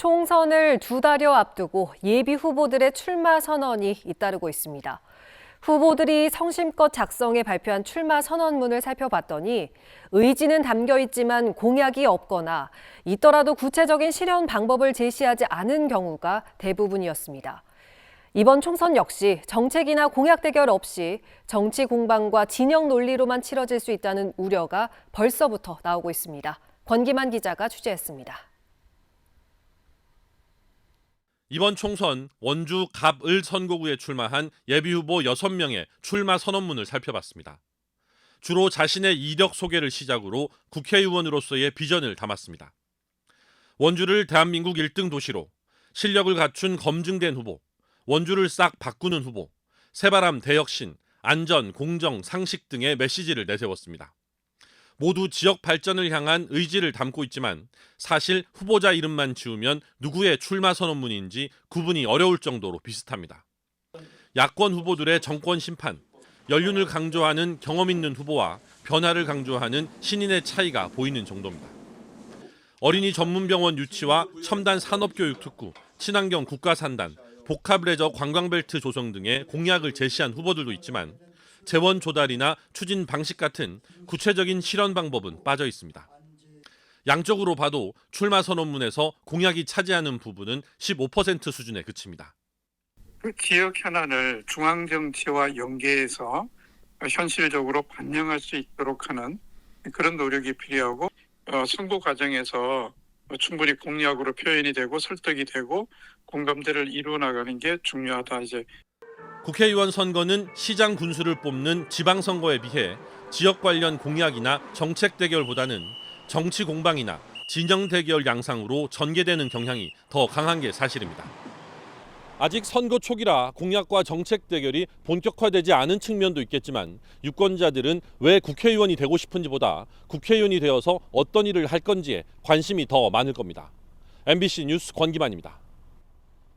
총선을 두 달여 앞두고 예비 후보들의 출마 선언이 잇따르고 있습니다. 후보들이 성심껏 작성해 발표한 출마 선언문을 살펴봤더니 의지는 담겨 있지만 공약이 없거나 있더라도 구체적인 실현 방법을 제시하지 않은 경우가 대부분이었습니다. 이번 총선 역시 정책이나 공약 대결 없이 정치 공방과 진영 논리로만 치러질 수 있다는 우려가 벌써부터 나오고 있습니다. 권기만 기자가 취재했습니다. 이번 총선 원주 갑을 선거구에 출마한 예비후보 6명의 출마 선언문을 살펴봤습니다. 주로 자신의 이력 소개를 시작으로 국회의원으로서의 비전을 담았습니다. 원주를 대한민국 1등 도시로 실력을 갖춘 검증된 후보, 원주를 싹 바꾸는 후보, 새바람 대혁신, 안전, 공정, 상식 등의 메시지를 내세웠습니다. 모두 지역 발전을 향한 의지를 담고 있지만 사실 후보자 이름만 지우면 누구의 출마 선언문인지 구분이 어려울 정도로 비슷합니다. 야권 후보들의 정권 심판, 연륜을 강조하는 경험 있는 후보와 변화를 강조하는 신인의 차이가 보이는 정도입니다. 어린이 전문병원 유치와 첨단 산업교육 특구, 친환경 국가산단, 복합레저 관광벨트 조성 등의 공약을 제시한 후보들도 있지만 재원 조달이나 추진 방식 같은 구체적인 실현 방법은 빠져 있습니다. 양적으로 봐도 출마 선언문에서 공약이 차지하는 부분은 15% 수준에 그칩니다. 그 지역 현안을 중앙 정치와 연계해서 현실적으로 반영할 수 있도록 하는 그런 노력이 필요하고 어, 선거 과정에서 충분히 공약으로 표현이 되고 설득이 되고 공감대를 이루어 나가는 게 중요하다 이제 국회의원 선거는 시장 군수를 뽑는 지방선거에 비해 지역 관련 공약이나 정책 대결보다는 정치 공방이나 진영 대결 양상으로 전개되는 경향이 더 강한 게 사실입니다. 아직 선거 초기라 공약과 정책 대결이 본격화되지 않은 측면도 있겠지만 유권자들은 왜 국회의원이 되고 싶은지보다 국회의원이 되어서 어떤 일을 할 건지에 관심이 더 많을 겁니다. MBC 뉴스 권기만입니다.